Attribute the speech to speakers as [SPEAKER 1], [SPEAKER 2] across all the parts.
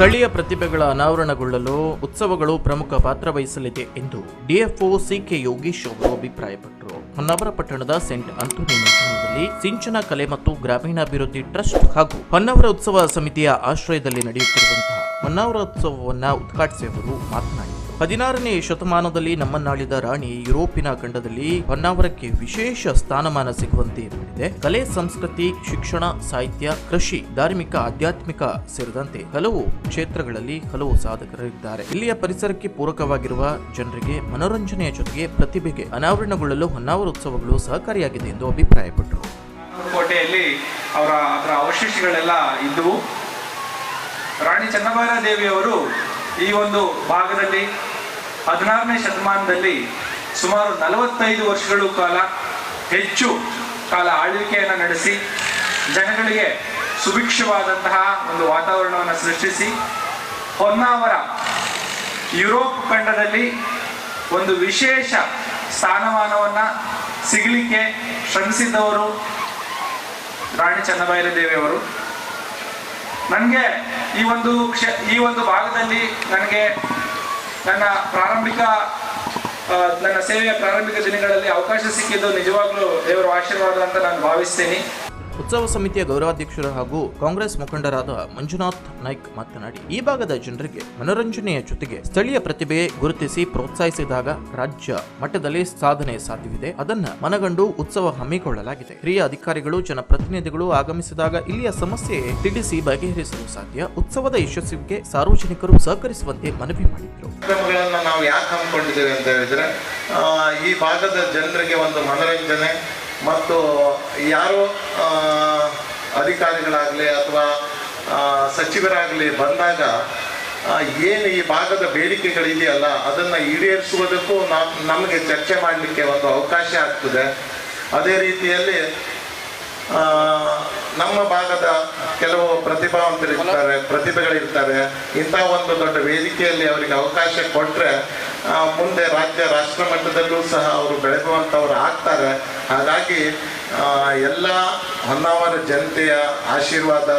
[SPEAKER 1] ಸ್ಥಳೀಯ ಪ್ರತಿಭೆಗಳ ಅನಾವರಣಗೊಳ್ಳಲು ಉತ್ಸವಗಳು ಪ್ರಮುಖ ಪಾತ್ರ ವಹಿಸಲಿದೆ ಎಂದು ಡಿಎಫ್ಒ ಸಿಕೆ ಯೋಗೀಶ್ ಅವರು ಅಭಿಪ್ರಾಯಪಟ್ಟರು. ಹೊನ್ನಾವರ ಪಟ್ಟಣದ ಸೆಂಟ್ ಅಂತೋನಿ ಮೈದಾನದಲ್ಲಿ ಸಿಂಚನ ಕಲೆ ಮತ್ತು ಗ್ರಾಮೀಣಾಭಿವೃದ್ಧಿ ಟ್ರಸ್ಟ್ ಹಾಗೂ ಹೊನ್ನಾವರ ಉತ್ಸವ ಸಮಿತಿಯ ಆಶ್ರಯದಲ್ಲಿ ನಡೆಯುತ್ತಿರುವಂತಹ ಹೊನ್ನಾವರ ಉತ್ಸವವನ್ನು ಉದ್ಘಾಟಿಸಿ ಅವರು ಮಾತನಾಡಿದರು. ಹದಿನಾರನೇ ಶತಮಾನದಲ್ಲಿ ನಮ್ಮನ್ನಾಳಿದ ರಾಣಿ ಯುರೋಪಿನ ಖಂಡದಲ್ಲಿ ಹೊನ್ನಾವರಕ್ಕೆ ವಿಶೇಷ ಸ್ಥಾನಮಾನ ಸಿಗುವಂತೆ ಮಾಡಿದೆ. ಕಲೆ, ಸಂಸ್ಕೃತಿ, ಶಿಕ್ಷಣ, ಸಾಹಿತ್ಯ, ಕೃಷಿ, ಧಾರ್ಮಿಕ, ಆಧ್ಯಾತ್ಮಿಕ ಸೇರಿದಂತೆ ಹಲವು ಕ್ಷೇತ್ರಗಳಲ್ಲಿ ಹಲವು ಸಾಧಕರಿದ್ದಾರೆ. ಇಲ್ಲಿಯ ಪರಿಸರಕ್ಕೆ ಪೂರಕವಾಗಿರುವ ಜನರಿಗೆ ಮನೋರಂಜನೆಯ ಜೊತೆಗೆ ಪ್ರತಿಭೆಗೆ ಅನಾವರಣಗೊಳ್ಳಲು ಹೊನ್ನಾವರ ಉತ್ಸವಗಳು ಸಹಕಾರಿಯಾಗಿದೆ ಎಂದು ಅಭಿಪ್ರಾಯಪಟ್ಟರು.
[SPEAKER 2] ಕೋಟೆಯಲ್ಲಿ ಅವರ ಅದರ ಅವಶೇಷಗಳೆಲ್ಲ ಇದ್ದವು. ರಾಣಿ ಚನ್ನಬಾರ ದೇವಿಯವರು ಈ ಒಂದು ಭಾಗದಲ್ಲಿ ಹದಿನಾರನೇ ಶತಮಾನದಲ್ಲಿ ಸುಮಾರು ನಲವತ್ತೈದು ವರ್ಷಗಳು ಕಾಲ ಹೆಚ್ಚು ಕಾಲ ಆಳ್ವಿಕೆಯನ್ನು ನಡೆಸಿ, ಜನಗಳಿಗೆ ಸುಭಿಕ್ಷವಾದಂತಹ ಒಂದು ವಾತಾವರಣವನ್ನು ಸೃಷ್ಟಿಸಿ, ಹೊನ್ನಾವರ ಯುರೋಪ್ ಖಂಡದಲ್ಲಿ ಒಂದು ವಿಶೇಷ ಸ್ಥಾನಮಾನವನ್ನು ಸಿಗಲಿಕ್ಕೆ ಶ್ರಮಿಸಿದ್ದವರು ರಾಣಿ ದೇವಿಯವರು ನನಗೆ ಈ ಒಂದು ಕ್ಷ, ಈ ಒಂದು ಭಾಗದಲ್ಲಿ ನನಗೆ ನನ್ನ ಪ್ರಾರಂಭಿಕ ನನ್ನ ಸೇವೆಯ ಪ್ರಾರಂಭಿಕ ದಿನಗಳಲ್ಲಿ ಅವಕಾಶ ಸಿಕ್ಕಿದ್ದು ನಿಜವಾಗ್ಲೂ ದೇವರ ಆಶೀರ್ವಾದ ಅಂತ ನಾನು ಭಾವಿಸ್ತೀನಿ.
[SPEAKER 1] ಉತ್ಸವ ಸಮಿತಿಯ ಗೌರವಾಧ್ಯಕ್ಷರು ಹಾಗೂ ಕಾಂಗ್ರೆಸ್ ಮುಖಂಡರಾದ ಮಂಜುನಾಥ್ ನಾಯ್ಕ್ ಮಾತನಾಡಿ, ಈ ಭಾಗದ ಜನರಿಗೆ ಮನೋರಂಜನೆಯ ಜೊತೆಗೆ ಸ್ಥಳೀಯ ಪ್ರತಿಭೆ ಗುರುತಿಸಿ ಪ್ರೋತ್ಸಾಹಿಸಿದಾಗ ರಾಜ್ಯ ಮಟ್ಟದಲ್ಲಿ ಸಾಧನೆ ಸಾಧ್ಯವಿದೆ. ಅದನ್ನ ಮನಗಂಡು ಉತ್ಸವ ಹಮ್ಮಿಕೊಳ್ಳಲಾಗಿದೆ. ಹಿರಿಯ ಅಧಿಕಾರಿಗಳು, ಜನಪ್ರತಿನಿಧಿಗಳು ಆಗಮಿಸಿದಾಗ ಇಲ್ಲಿಯ ಸಮಸ್ಯೆ ತಿಳಿಸಿ ಬಗೆಹರಿಸಲು ಸಾಧ್ಯ. ಉತ್ಸವದ ಯಶಸ್ವಿಗೆ ಸಾರ್ವಜನಿಕರು ಸಹಕರಿಸುವಂತೆ ಮನವಿ ಮಾಡಿದರು.
[SPEAKER 3] ನಾವು ಯಾಕೆ ಹಮ್ಮಿಕೊಂಡಿದ್ದೇವೆ ಅಂತ ಹೇಳಿದ್ರೆ ಈ ಭಾಗದ ಜನರಿಗೆ ಒಂದು ಮನೋರಂಜನೆ ಮತ್ತು ಯಾರೋ ಅಧಿಕಾರಿಗಳಾಗಲಿ ಅಥವಾ ಸಚಿವರಾಗಲಿ ಬಂದಾಗ ಏನು ಈ ಭಾಗದ ಬೇಡಿಕೆಗಳಿದೆಯಲ್ಲ, ಅದನ್ನು ಈಡೇರಿಸುವುದಕ್ಕೂ ನಮ್ ನಮಗೆ ಚರ್ಚೆ ಮಾಡಲಿಕ್ಕೆ ಒಂದು ಅವಕಾಶ ಆಗ್ತದೆ. ಅದೇ ರೀತಿಯಲ್ಲಿ ನಮ್ಮ ಭಾಗದ ಕೆಲವು ಪ್ರತಿಭಾವಂತರಿರ್ತಾರೆ, ಪ್ರತಿಭೆಗಳಿರ್ತಾರೆ. ಇಂಥ ಒಂದು ದೊಡ್ಡ ವೇದಿಕೆಯಲ್ಲಿ ಅವರಿಗೆ ಅವಕಾಶ ಕೊಟ್ಟರೆ ಮುಂದೆ ರಾಜ್ಯ ರಾಷ್ಟ್ರ ಮಟ್ಟದಲ್ಲೂ ಸಹ ಅವರು ಬೆಳೆಯುವಂಥವ್ರು ಆಗ್ತಾರೆ. ಹಾಗಾಗಿ ಎಲ್ಲ ಹೊನ್ನಾವರ ಜನತೆಯ ಆಶೀರ್ವಾದ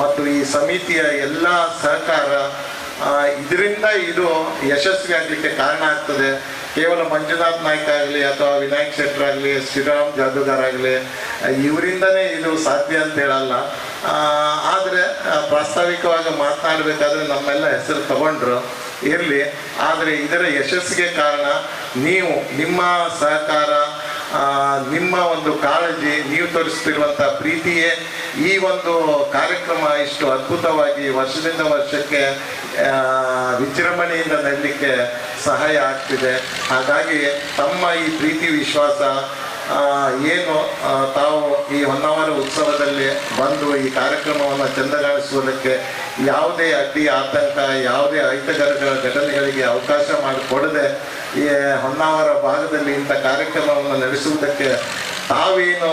[SPEAKER 3] ಮತ್ತು ಈ ಸಮಿತಿಯ ಎಲ್ಲ ಸಹಕಾರ ಇದರಿಂದ ಇದು ಯಶಸ್ವಿ ಆಗಲಿಕ್ಕೆ ಕಾರಣ ಆಗ್ತದೆ. ಕೇವಲ ಮಂಜುನಾಥ್ ನಾಯ್ಕ ಆಗಲಿ ಅಥವಾ ವಿನಾಯಕ್ ಶೆಟ್ಟರ್ ಆಗಲಿ, ಶ್ರೀರಾಮ್ ಜಾದೂಗಾರ್ ಆಗಲಿ ಇವರಿಂದನೇ ಇದು ಸಾಧ್ಯ ಅಂತ ಹೇಳಲ್ಲ. ಆದರೆ ಪ್ರಾಸ್ತಾವಿಕವಾಗಿ ಮಾತನಾಡಬೇಕಾದ್ರೆ ನಮ್ಮೆಲ್ಲ ಹೆಸರು ತಗೊಂಡ್ರು. ಇರಲಿ, ಆದರೆ ಇದರ ಯಶಸ್ಸಿಗೆ ಕಾರಣ ನೀವು ನಿಮ್ಮ ಸಹಕಾರ ನಿಮ್ಮ ಒಂದು ಕಾಳಜಿ, ನೀವು ತೋರಿಸ್ತಿರುವಂಥ ಪ್ರೀತಿಯೇ ಈ ಒಂದು ಕಾರ್ಯಕ್ರಮ ಇಷ್ಟು ಅದ್ಭುತವಾಗಿ ವರ್ಷದಿಂದ ವರ್ಷಕ್ಕೆ ವಿಜೃಂಭಣೆಯಿಂದ ನಡಲಿಕ್ಕೆ ಸಹಾಯ ಆಗ್ತಿದೆ. ಹಾಗಾಗಿ ತಮ್ಮ ಈ ಪ್ರೀತಿ, ವಿಶ್ವಾಸ ಏನು ತಾವು ಈ ಹೊನ್ನಾವರ ಉತ್ಸವದಲ್ಲಿ ಬಂದು ಈ ಕಾರ್ಯಕ್ರಮವನ್ನು ಚಂದಗಾಣಿಸುವುದಕ್ಕೆ ಯಾವುದೇ ಅಡ್ಡಿ, ಆತಂಕ, ಯಾವುದೇ ಅಹಿತಕರಗಳ ಘಟನೆಗಳಿಗೆ ಅವಕಾಶ ಮಾಡಿಕೊಡದೆ ಈ ಹೊನ್ನಾವರ ಭಾಗದಲ್ಲಿ ಇಂಥ ಕಾರ್ಯಕ್ರಮವನ್ನು ನಡೆಸುವುದಕ್ಕೆ ತಾವೇನು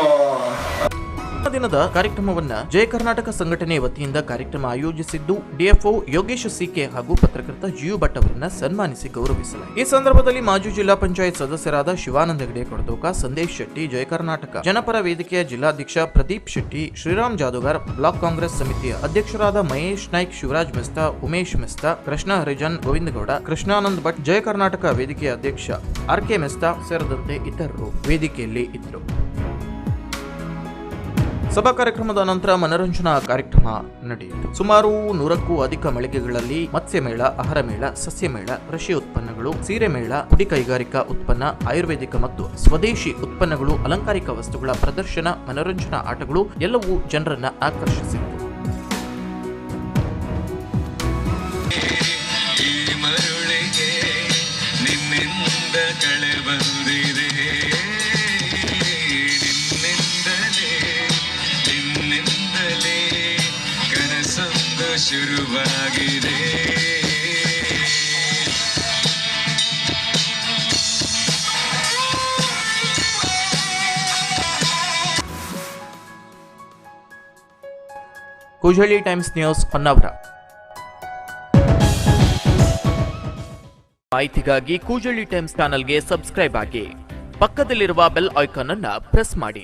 [SPEAKER 1] ದಿನದ ಕಾರ್ಯಕ್ರಮವನ್ನ ಜಯ ಕರ್ನಾಟಕ ಸಂಘಟನೆ ವತಿಯಿಂದ ಕಾರ್ಯಕ್ರಮ ಆಯೋಜಿಸಿದ್ದು ಡಿಎಫ್ಒ ಯೋಗೇಶ್ ಸಿಕೆ ಹಾಗೂ ಪತ್ರಕರ್ತ ಜಿಯು ಭಟ್ ಅವರನ್ನ ಸನ್ಮಾನಿಸಿ ಗೌರವಿಸಲಾಯಿತು. ಈ ಸಂದರ್ಭದಲ್ಲಿ ಮಾಜಿ ಜಿಲ್ಲಾ ಪಂಚಾಯತ್ ಸದಸ್ಯರಾದ ಶಿವಾನಂದ ಹೆಗಡೆ ಕೊಡದೋಕ, ಸಂದೇಶ್ ಶೆಟ್ಟಿ, ಜಯ ಕರ್ನಾಟಕ, ಜನಪರ ವೇದಿಕೆಯ ಜಿಲ್ಲಾಧ್ಯಕ್ಷ ಪ್ರದೀಪ್ ಶೆಟ್ಟಿ, ಶ್ರೀರಾಮ್ ಜಾದೂಗಾರ್, ಬ್ಲಾಕ್ ಕಾಂಗ್ರೆಸ್ ಸಮಿತಿಯ ಅಧ್ಯಕ್ಷರಾದ ಮಹೇಶ್ ನಾಯ್ಕ್, ಶಿವರಾಜ್ ಮೆಸ್ತ, ಉಮೇಶ್ ಮೆಸ್ತ, ಕೃಷ್ಣ ಹರಿಜನ್, ಗೋವಿಂದಗೌಡ, ಕೃಷ್ಣಾನಂದ್ ಭಟ್, ಜಯ ಕರ್ನಾಟಕ ವೇದಿಕೆಯ ಅಧ್ಯಕ್ಷ ಆರ್ ಕೆ ಮೆಸ್ತಾ, ಸೇರಿದಂತೆ ಇತರರು ವೇದಿಕೆಯಲ್ಲಿ ಇದ್ದರು. ಸಭಾ ಕಾರ್ಯಕ್ರಮದ ನಂತರ ಮನರಂಜನಾ ಕಾರ್ಯಕ್ರಮ ನಡೆಯಿತು. ಸುಮಾರು ನೂರಕ್ಕೂ ಅಧಿಕ ಮಳಿಗೆಗಳಲ್ಲಿ ಮತ್ಸ್ಯ ಮೇಳ ಆಹಾರ ಮೇಳ ಸಸ್ಯ ಮೇಳ ಕೃಷಿ ಉತ್ಪನ್ನಗಳು ಸೀರೆ ಮೇಳ ಪುಡಿ ಕೈಗಾರಿಕಾ ಉತ್ಪನ್ನ, ಆಯುರ್ವೇದಿಕ ಮತ್ತು ಸ್ವದೇಶಿ ಉತ್ಪನ್ನಗಳು, ಅಲಂಕಾರಿಕ ವಸ್ತುಗಳ ಪ್ರದರ್ಶನ, ಮನರಂಜನಾ ಆಟಗಳು ಎಲ್ಲವೂ ಜನರನ್ನ ಆಕರ್ಷಿಸಿತ್ತು.
[SPEAKER 4] ಕಳೆ ಬಂದು ಶುರುವಾಗಿದೆ.
[SPEAKER 1] Kujali Times News Honnavar. ಮಾಹಿತಿಗಾಗಿ ಕೂಜಳಿ ಟೈಮ್ಸ್ ಚಾನಲ್ಗೆ ಸಬ್ಸ್ಕ್ರೈಬ್ ಆಗಿ. ಪಕ್ಕದಲ್ಲಿರುವ ಬೆಲ್ ಐಕಾನ್ ಅನ್ನು ಪ್ರೆಸ್ ಮಾಡಿ.